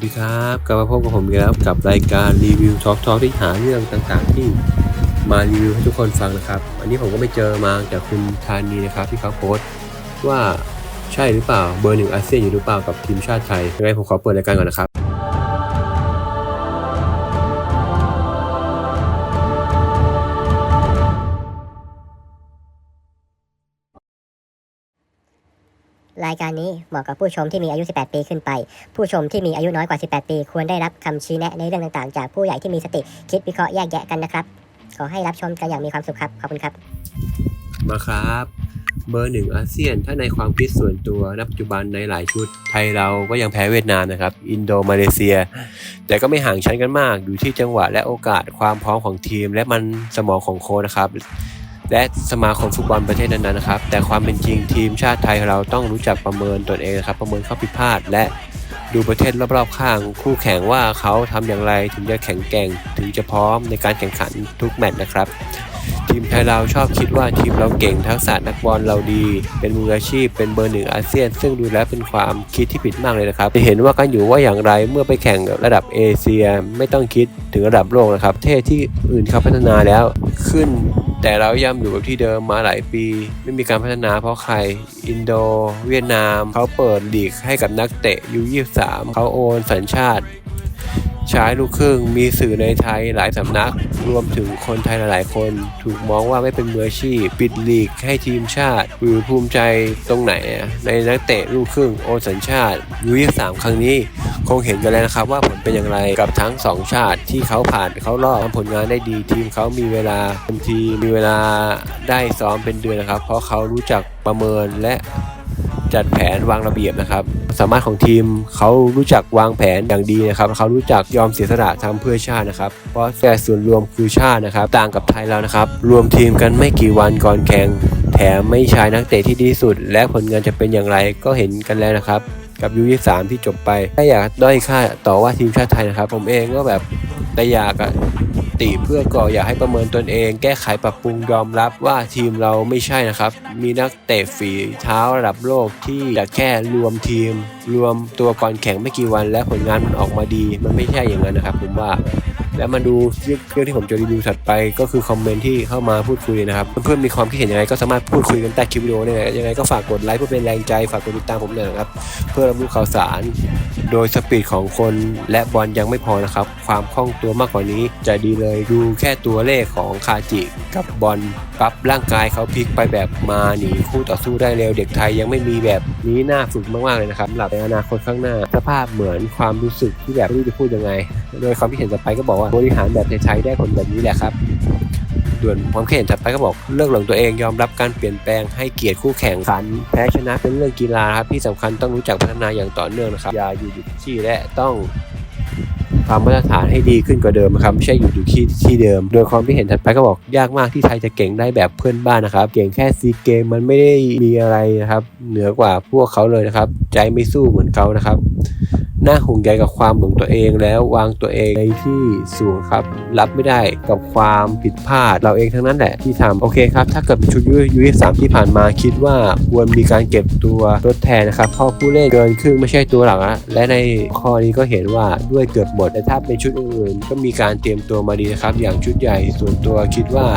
สวัสดีครับกลับมาพบกับผมอีกแล้วกับรายการรีวิวช็อปช็อล์กที่หาเรื่องต่างๆ ที่มารีวิวให้ทุกคนฟังนะครับ อันนี้ผมก็ไปเจอมาจากคุณธานีนะครับที่เขาโพสต์ว่าใช่หรือเปล่าเบอร์หนึ่งอาเซียนอยู่หรือเปล่ากับทีมชาติไทยยังไงผมขอเปิดรายการก่อนนะครับ รายการนี้เหมาะกับผู้ชมที่มีอายุ 18 ปีขึ้นไป ผู้ชมที่มีอายุน้อยกว่า 18 ปี ควรได้รับคำชี้แนะในเรื่องต่างๆ จากผู้ใหญ่ที่มีสติคิดวิเคราะห์แยกแยะกันนะครับ ขอให้รับชมกันอย่างมีความสุขครับ ขอบคุณครับ มาครับ เบอร์หนึ่งอาเซียน ถ้าในความคิดส่วนตัวณปัจจุบันในหลายชุด ไทยเราก็ยังแพ้เวียดนามนะครับ อินโดมาเลเซีย แต่ก็ไม่ห่างชั้นกันมาก อยู่ที่จังหวะและโอกาสความพร้อมของทีม และมันสมองของโค้ชนะครับ และสมาคมฟุตบอลประเทศนั้นๆนะครับ แต่ความเป็นจริงทีมชาติไทยเราต้องรู้จักประเมินตนเองนะครับ ประเมินข้อผิดพลาด และดูประเทศรอบๆข้าง คู่แข่งว่าเขาทำอย่างไรถึงจะแข็งแกร่งถึงจะพร้อมในการแข่งขันทุกแมตช์นะครับ ทีมไทยเราชอบคิดว่าทีมเราเก่งทักษะนักบอลเราดี เป็นมืออาชีพ เป็นเบอร์หนึ่งอาเซียน ซึ่งดูแล้วเป็นความคิดที่ผิดมากเลยนะครับจะเห็นว่ากันอยู่ว่าอย่างไรเมื่อไปแข่งระดับเอเชียไม่ต้องคิดถึงระดับโลกนะครับประเทศที่อื่นเขาพัฒนาแล้วขึ้น แต่เราย่ำอยู่กับที่เดิมมาหลายปี ไม่มีการพัฒนาเพราะใคร อินโด เวียดนาม เขาเปิดดีกให้กับนักเตะยู23เขาโอนสัญชาติ ชายลูกครึ่งมีสื่อในไทยหลายสำนัก รวมถึงคนไทยหลายๆคน ถูกมองว่าไม่เป็นมืออาชีพ ปิดลีกให้ทีมชาติหรือภูมิใจตรงไหน ในนักเตะลูกครึ่งโอสัญชาติยูยี่สามครั้งนี้ คงเห็นกันแล้วนะครับว่าผลเป็นอย่างไรกับทั้งสองชาติที่เขาผ่านเขารอบทำผลงานได้ดีทีมเขามีเวลาบางทีมีเวลาได้ซ้อมเป็นเดือนนะครับ เพราะเขารู้จักประเมินและ จัดแผนวางระเบียบนะครับ สามารถของทีมเขารู้จักวางแผนอย่างดีนะครับเขารู้จักยอมเสียสละทำเพื่อชาตินะครับเพราะแต่ส่วนรวมคือชาตินะครับ ต่างกับไทยแล้วนะครับ รวมทีมกันไม่กี่วันก่อนแข่งแถมไม่ใช้นักเตะที่ดีสุด และผลงานจะเป็นอย่างไรก็เห็นกันแล้วนะครับกับยูยี่สามที่จบไปถ้าอยากด้อยค่าต่อว่าทีมชาติไทยนะครับ ผมเองก็แบบแต่อยากอะ ติเพื่อก่ออยากให้ประเมินตนเอง แก้ไขปรับปรุงยอมรับว่าทีมเราไม่ใช่นะครับ มีนักเตะฝีเท้าระดับโลกที่จะแค่รวมทีม รวมตัวก่อนแข่งไม่กี่วัน และผลงานมันออกมาดี มันไม่ใช่อย่างนั้นนะครับ ผมว่าแล้วมาดูเรื่องที่ผมจะรีวิวถัดไปก็คือคอมเมนต์ที่เข้ามาพูดคุยนะครับ เพื่อนๆมีความคิดเห็นยังไงก็สามารถพูดคุยกันใต้คลิปวิดีโอเนี่ยยังไงก็ฝากกดไลค์เพื่อเป็นแรงใจฝากกดติดตามผมหน่อยนะครับ เพื่อรับรู้ข่าวสาร โดยสปีดของคนและบอลยังไม่พอนะครับ ความคล่องตัวมากกว่านี้จะดีเลยดูแค่ตัวเลขของคาจิกับบอลปั๊บร่างกายเขาพลิกไปแบบมาหนีคู่ต่อสู้ได้เร็วเด็กไทยยังไม่มีแบบนี้น่าฝึกมากๆเลยนะครับหรับในอนาคตข้างหน้า สภาพเหมือนความรู้สึกที่แบบไม่รู้จะพูดยังไง โดยความคิดเห็นต่อไปก็บอกว่าบริหารแบบไทยๆได้ผลแบบนี้แหละครับ ด่วนความคิดเห็นถัดไปก็บอกเลิกหลงตัวเองยอมรับการเปลี่ยนแปลงให้เกียรติคู่แข่งขันแพ้ชนะเป็นเรื่องกีฬาครับที่สำคัญต้องรู้จักพัฒนาอย่างต่อเนื่องนะครับอย่าอยู่อยู่ที่และต้องทำมาตรฐานให้ดีขึ้นกว่าเดิมนะครับไม่ใช่อยู่อยู่ที่ที่เดิม โดยความคิดเห็นถัดไปก็บอกยากมากที่ไทยจะเก่งได้แบบเพื่อนบ้านนะครับ เก่งแค่ซีเกมมันไม่ได้มีอะไรนะครับ เหนือกว่าพวกเขาเลยนะครับ ใจไม่สู้เหมือนเขานะครับ น่าห่วงใยกับความหลงตัวเองแล้ววางตัวเองในที่สูงครับ รับไม่ได้กับความผิดพลาดเราเองทั้งนั้นแหละที่ทำโอเคครับ ถ้าเกิดชุดยูยูสามที่ผ่านมาคิดว่าควรมีการเก็บตัวทดแทนนะครับเพราะผู้เล่นเกินครึ่งไม่ใช่ตัวหลักนะและในข้อนี้ก็เห็นว่าด้วยเกือบหมดแต่ถ้าเป็นชุดอื่นๆก็มีการเตรียมตัวมาดีนะครับ อย่างชุดใหญ่ส่วนตัวคิดว่า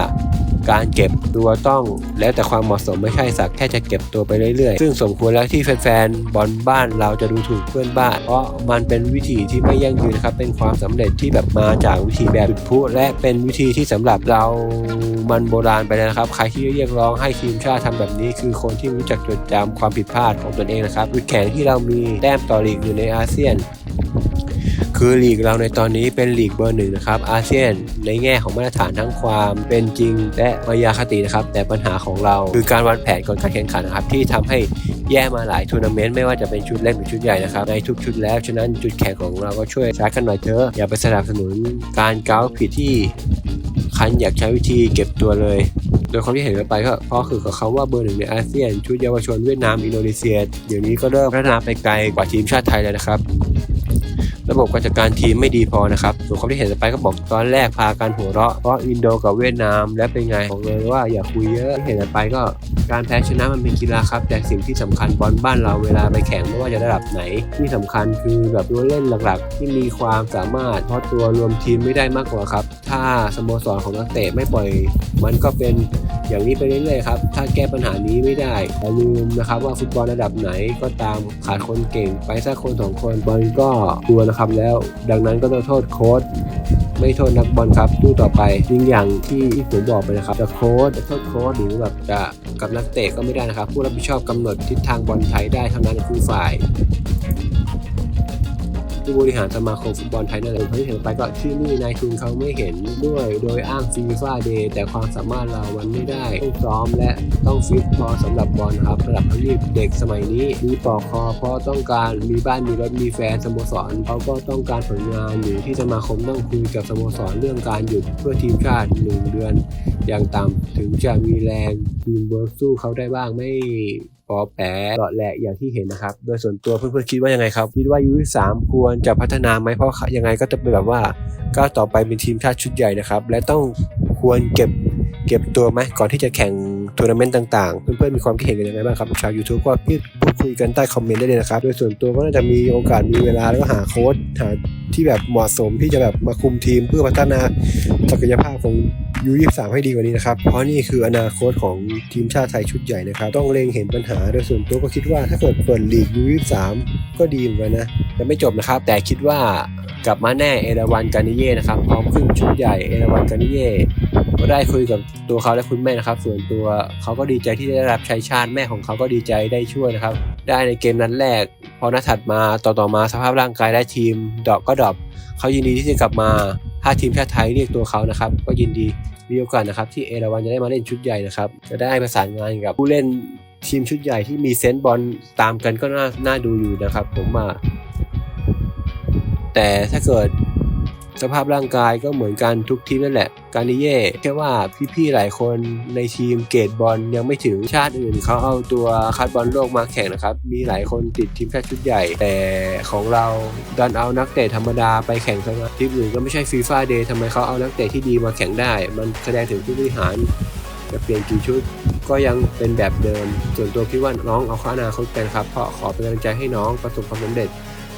การเก็บตัวต้องแล้วแต่ความเหมาะสมไม่ใช่สักแค่จะเก็บตัวไปเรื่อยๆ ซึ่งสมควรแล้วที่แฟนๆบอลบ้านเราจะดูถูกเพื่อนบ้าน เพราะมันเป็นวิธีที่ไม่ยั่งยืนนะครับเป็นความสำเร็จที่แบบมาจากวิธีแบบจุดพลุและเป็นวิธีที่สำหรับเรามันโบราณไปแล้วนะครับ ใครที่เรียกร้องให้ทีมชาติทำแบบนี้ คือคนที่รู้จักจดจำความผิดพลาดของตนเองนะครับจุดแข็งที่เรามีแต้มต่อลีกอยู่ในอาเซียน คือลีกเราในตอนนี้เป็นลีกเบอร์หนึ่งนะครับอาเซียนในแง่ของมาตรฐานทั้งความเป็นจริง และมายาคตินะครับแต่ปัญหาของเราคือการวางแผนก่อนการแข่งขันนะครับที่ทำให้แย่มาหลายทัวร์นาเมนต์ไม่ว่าจะเป็นชุดเล็กหรือชุดใหญ่นะครับในทุกชุดแล้วฉะนั้นจุดแข็งของเราก็ช่วยใช้กันหน่อยเถอะอย่าไปสนับสนุนการเก้าผิดที่คันอยากใช้วิธีเก็บตัวเลย โดยความที่เห็นกันไปก็เพราะคือกับเขาว่าเบอร์หนึ่งในอาเซียน ชุดเยาวชนเวียดนาม อินโดนีเซีย เดี๋ยวนี้ก็เริ่มพัฒนาไปไกลกว่าทีมชาติไทยแล้วนะครับ ระบบการจัดการทีมไม่ดีพอนะครับส่วนความที่เห็นไปก็บอกตอนแรกพาการหัวเราะเพราะอินโดกับเวียดนาม และเป็นไงบอกเลยว่าอย่าคุยเยอะที่เห็นไปก็ การแพ้ชนะมันเป็นกีฬาครับ แต่สิ่งที่สำคัญบอลบ้านเราเวลาไปแข่งไม่ว่าจะระดับไหน ที่สำคัญคือแบบตัวเล่นหลักๆ ที่มีความสามารถเพราะตัวรวมทีมไม่ได้มากกว่าครับ ถ้าสโมสรของนักเตะไม่ปล่อย มันก็เป็นอย่างนี้ไปเรื่อยๆครับ ถ้าแก้ปัญหานี้ไม่ได้อย่าลืมนะครับว่าฟุตบอลระดับไหนก็ตามขาดคนเก่ง ไปสักคนสองคนบอลก็กลัวนะครับแล้ว ดังนั้นก็ต้องโทษโค้ช ไม่โทษนักบอลครับตู้ต่อไปยิ่งอย่างที่ผมบอกไปนะครับจะโค้ชจะโทษโค้ชหรือแบบจะกับนักเตะก็ไม่ได้นะครับ ผู้รับผิดชอบกำหนดทิศทางบอลไทยได้เท่านั้นคือฝ่าย ผู้บริหารสมาคมฟุตบอลไทยนั่นเองเขาที่เห็นไปก็ที่นี่นายทุนเขาไม่เห็นด้วย โดยอ้างฟีฟ่าเดย์แต่ความสามารถเรามันไม่ได้ต้องซ้อมและต้องฟิตพอสำหรับบอลครับระดับทวีปเด็กสมัยนี้มีปอกคอเพราะต้องการมีบ้านมีรถมีแฟนสโมสรเขาก็ต้องการผลงานอยู่ที่สมาคมต้องคุยกับสโมสรเรื่องการหยุดเพื่อทีมชาติหนึ่งเดือนอย่างต่ำถึงจะมีแรงทีมเวิร์กสู้เขาได้บ้างไม่ อแผลเดาะแหละอย่างที่เห็นนะครับ โดยส่วนตัวเพื่อนๆคิดว่ายังไงครับ คิดว่ายูสามควรจะพัฒนาไหมเพราะยังไงก็จะเป็นแบบว่าก้าวต่อไปเป็นทีมชาติชุดใหญ่นะครับ และต้องควรเก็บเก็บตัวไหมก่อนที่จะแข่งทัวร์นาเมนต์ต่างๆ เพื่อนๆมีความคิดเห็นกันยังไงบ้างครับ ชาว YouTube ก็พูดพูดคุยกันใต้คอมเมนต์ได้เลยนะครับ โดยส่วนตัวก็น่าจะมีโอกาสมีเวลาแล้วก็หาโค้ชหาที่แบบเหมาะสมที่จะแบบมาคุมทีมเพื่อพัฒนาศักยภาพของ ยูยี่สามให้ดีกว่านี้นะครับ เพราะนี่คืออนาคตของทีมชาติไทยชุดใหญ่นะครับ ต้องเล็งเห็นปัญหาโดยส่วนตัวก็คิดว่าถ้าเกิดเปิดลีกยูยี่สามก็ดีเหมือนกันนะยังไม่จบนะครับ แต่คิดว่ากลับมาแน่เอราวันกานิเย่นะครับพร้อมขึ้นชุดใหญ่เอราวันกานิเย่ก็ได้คุยกับตัวเขาและคุณแม่นะครับ ส่วนตัวเขาก็ดีใจที่ได้รับใช้ชาติแม่ของเขาก็ดีใจได้ช่วยนะครับ ได้ในเกมนัดแรก พอนัดถัดมาต่อต่อมาสภาพร่างกายได้ทีมดอปก็ดอปเขายินดีที่จะกลับมา ถ้าทีมชาติไทยเรียกตัวเขานะครับ ก็ยินดีมีโอกาสนะครับที่เอราวันจะได้มาเล่นชุดใหญ่นะครับ จะได้ประสานงานกับผู้เล่นทีมชุดใหญ่ที่มีเซนต์บอลตามกันก็น่าน่าดูอยู่นะครับ ผมว่าแต่ถ้าเกิด สภาพร่างกายก็เหมือนกันทุกทีมนั่นแหละ การนิเย่แค่ว่าพี่ๆหลายคนในทีมเกตบอลยังไม่ถึงชาติอื่นเขาเอาตัวคัดบอลโลกมาแข่งนะครับ มีหลายคนติดทีมชาติชุดใหญ่ แต่ของเราดันเอานักเตะธรรมดาไปแข่งซะงั้นทีมอื่นก็ไม่ใช่ฟีฟ่าเดย์ทำไมเขาเอานักเตะที่ดีมาแข่งได้ มันแสดงถึงผู้บริหารจะเปลี่ยนกี่ชุดก็ยังเป็นแบบเดิม ส่วนตัวคิดว่าน้องเอาข้านาคตกันครับ เพราะขอเป็นกำลังใจให้น้องประสบความสำเร็จ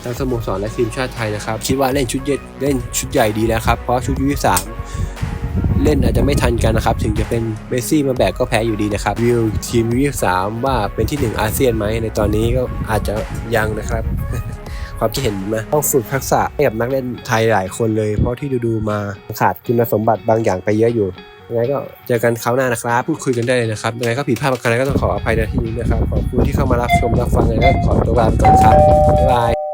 ทั้งสโมสรและทีมชาติไทยนะครับคิดว่าเล่นชุดเย็ดเล่นชุดใหญ่ดีแล้วครับเพราะชุดยูยี่สามเล่นอาจจะไม่ทันกันนะครับ ถึงจะเป็นเมสซี่มาแบกก็แพ้อยู่ดีนะครับวิวทีมยูยี่สามว่าเป็นที่หนึ่งอาเซียนไหมในตอนนี้ก็อาจจะยังนะครับ ความคิดเห็นมาต้องฝึกทักษะให้กับนักเล่นไทยหลายคนเลย เพราะที่ดูๆมาขาดคุณสมบัติบางอย่างไปเยอะอยู่ยังไงก็เจอกันคราวหน้านะครับ พูดคุยกันได้เลยนะครับยังไงก็ผิดพลาดประการใดก็ต้องขออภัยในที่นี้นะครับ ขอบคุณที่เข้ามารับชมรับฟังยังไงก็ขอตัวลาไปก่อนครับบ๊ายบาย